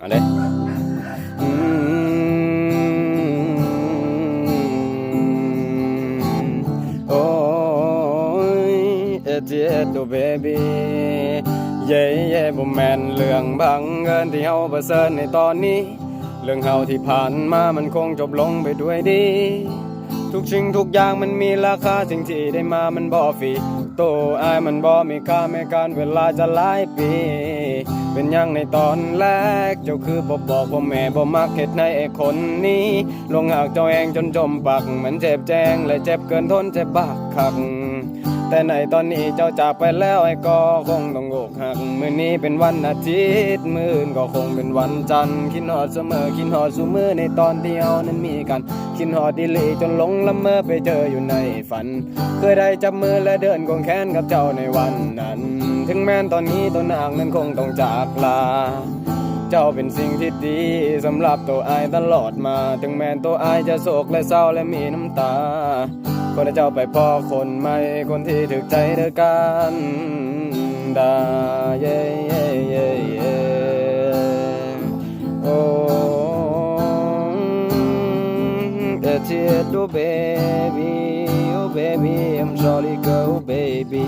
อันนี้อืมโอ้ยเอเจตัวเบบี้เย่เย่บ่แม่นเรื่องบังเอิญที่เฮาประเสริฐในตอนนี้ เรื่องเฮาที่ผ่านมามันคงจบลงไปด้วยดี ทุกสิ่งทุกอย่างมันมีราคาสิ่งที่ได้มามันบ่ฟรีโตอายมันบ่มีค่าแม้การเวลาจะหลายปี เป็นยังในตอนแรก เจ้าคือบ่บอกว่าแม่บ่มักเฮ็ดในไอ้คนนี้ ลงหากเจ้าเองจนจมปักมันเจ็บแจงและเจ็บเกินทนเจ็บบักคักแต่ในตอนนี้เจ้าจากไปแล้วไอ้ก็คงต้องอกหักมื้อนี้เป็นวันอาทิตย์มื้ออื่นก็คงเป็นวันจันทร์คิดฮอดเสมอคิดฮอดซุมือในตอนเดียวนั้นมีกันคิดฮอดดีลีจนหลงละเมอไปเจออยู่ในฝัน เคยได้จับมือและเดินควงแขนกับเจ้าในวันนั้น ถึงแม้นตอนนี้ตัวนางนั้นคงต้องจากลา เจ้าเป็นสิ่งที่ดีสำหรับตัวอายตลอดมา ถึงแม้นตัวอายจะโศกและเศร้าและมีน้ำตาก็ได้เจ้าไปพ่อคนใหม่คนที่ถึกใจเด้อกันดาเย่เย่เย่เย่โอ้เอเทียดู baby oh baby I'm sorry go baby